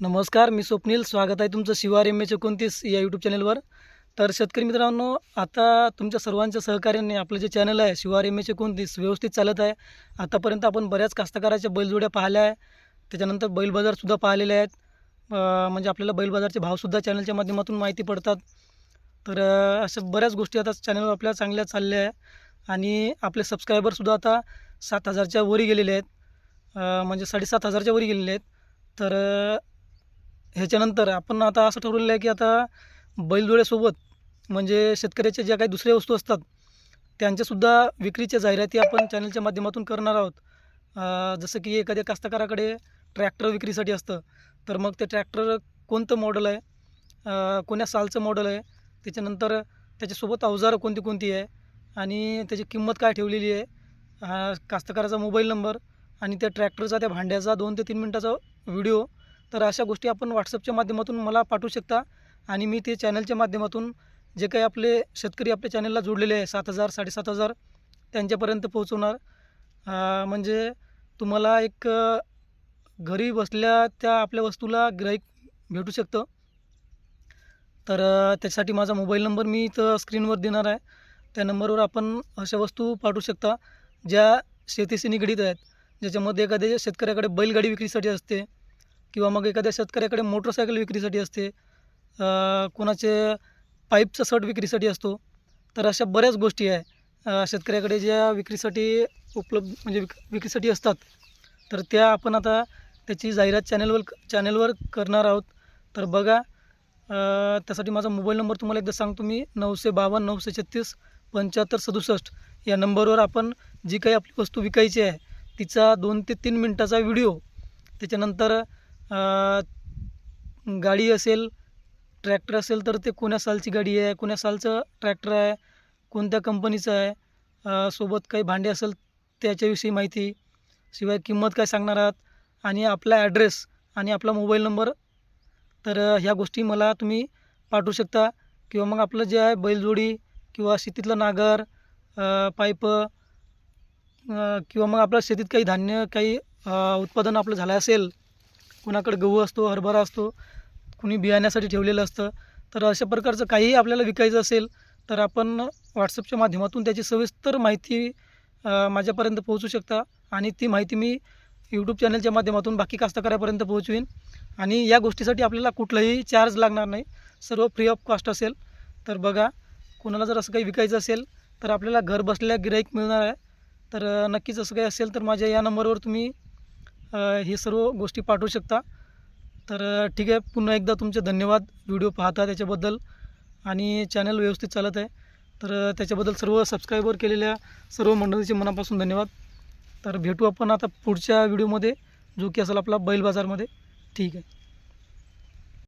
नमस्कार मी स्वप्नील. स्वागत आहे तुमचं शिवार एम एच एकोणतीस या यूट्यूब चॅनलवर तर शेतकरी मित्रांनो आता तुमच्या सर्वांच्या सहकार्याने आपलं जे चॅनल आहे शिवार एम एच एकोणतीस व्यवस्थित चालत आहे. आतापर्यंत आपण बऱ्याच कास्तकाराच्या बैलजोड्या पाहिल्या आहे त्याच्यानंतर बैल बाजारसुद्धा पाहिलेले आहेत. म्हणजे आपल्याला बैल बाजारचे भावसुद्धा चॅनलच्या माध्यमातून माहिती पडतात. तर अशा बऱ्याच गोष्टी आता चॅनलवर आपल्या चांगल्या चालल्या आहे आणि आपले सबस्क्रायबरसुद्धा आता सात हजारच्या वरी गेलेले आहेत. म्हणजे साडेसात हजारच्या वरी गेलेले आहेत. तर ह्याच्यानंतर आपण आता असं ठरवलेलं आहे की आता बैलजोड्यासोबत म्हणजे शेतकऱ्याच्या ज्या काही दुसऱ्या वस्तू असतात त्यांच्यासुद्धा विक्रीच्या जाहिराती आपण चॅनलच्या माध्यमातून करणार आहोत. जसं की एखाद्या कास्तकाराकडे ट्रॅक्टर विक्रीसाठी असतं तर मग ते ट्रॅक्टर कोणतं मॉडल आहे? कोण्या सालचं मॉडल आहे? त्याच्यानंतर त्याच्यासोबत अवजारं कोणती कोणती आहे? आणि त्याची किंमत काय ठेवलेली आहे? कास्तकाराचा मोबाईल नंबर आणि त्या ट्रॅक्टरचा त्या भांड्याचा दोन ते तीन मिनटाचा व्हिडिओ तर अशा गोष्टी आपण व्हॉट्सअपच्या माध्यमातून मला पाठवू शकता. आणि मी ते चॅनलच्या माध्यमातून जे काही आपले शेतकरी आपल्या चॅनलला जोडलेले आहे सात हजार साडेसात हजार त्यांच्यापर्यंत पोहोचवणार. म्हणजे तुम्हाला एक घरी बसल्या त्या आपल्या वस्तूला ग्राहक भेटू शकतं. तर त्यासाठी माझा मोबाईल नंबर मी इथं स्क्रीनवर देणार आहे. त्या नंबरवर आपण अशा वस्तू पाठवू शकता ज्या शेतीशी निगडीत आहेत. ज्याच्यामध्ये एखाद्या शेतकऱ्याकडे बैलगाडी विक्रीसाठी असते किंवा मग एखाद्या शेतकऱ्याकडे मोटरसायकल विक्रीसाठी असते कोणाचे पाईपचा सट विक्रीसाठी असतो तर अशा बऱ्याच गोष्टी आहे. शेतकऱ्याकडे ज्या विक्रीसाठी उपलब्ध म्हणजे विक विक्रीसाठी असतात तर त्या आपण आता त्याची जाहिरात चॅनलवर चॅनलवर करणार आहोत. तर बघा त्यासाठी माझा मोबाईल नंबर तुम्हाला एकदा सांगतो मी नऊशे बावन्न नऊशे छत्तीस पंच्याहत्तर सदुसष्ट. या नंबरवर आपण जी काही आपली वस्तू विकायची आहे तिचा दोन ते तीन मिनटाचा व्हिडिओ त्याच्यानंतर गाडी असेल ट्रॅक्टर असेल तर ते कोण्या सालची गाडी आहे कोण्या सालचं ट्रॅक्टर आहे कोणत्या कंपनीचं आहे सोबत काही भांडे असेल त्याच्याविषयी माहिती. शिवाय किंमत काय सांगणार आहात आणि आपला ॲड्रेस आणि आपला मोबाईल नंबर तर ह्या गोष्टी मला तुम्ही पाठवू शकता. किंवा मग आपलं जे आहे बैलजोडी किंवा शेतीतलं नागर पाईप किंवा मग आपल्या शेतीत काही धान्य काही उत्पादन आपलं झालं असेल कुणाकडे गहू असतो हरभरा असतो कुणी बियाण्यासाठी ठेवलेलं असतं तर अशा प्रकारचं काहीही आपल्याला विकायचं असेल तर आपण व्हॉट्सअपच्या माध्यमातून त्याची सविस्तर माहिती माझ्यापर्यंत पोहोचू शकता आणि ती माहिती मी यूट्यूब चॅनलच्या माध्यमातून बाकी कास्तकारापर्यंत पोहोचवीन. आणि या गोष्टीसाठी आपल्याला कुठलाही चार्ज लागणार नाही. सर्व फ्री ऑफ कॉस्ट असेल. तर बघा कोणाला जर असं काही विकायचं असेल तर आपल्याला घर बसल्या गिराईक मिळणार आहे. तर नक्कीच असं काही असेल तर माझ्या या नंबरवर तुम्ही हे सर्व गोष्टी पाठवू शकता. तर ठीक आहे. पुन्हा एकदा तुमचे धन्यवाद. व्हिडिओ पाहता त्याच्याबद्दल. आणि चॅनल व्यवस्थित चालत आहे. तर त्याच्याबद्दल सर्व सबस्क्रायबर केलेल्या सर्व मंडळीचे मनापासून धन्यवाद. तर भेटू आपण आता पुढच्या व्हिडिओमध्ये जो की असेल आपला बैल बाजारमध्ये. ठीक आहे.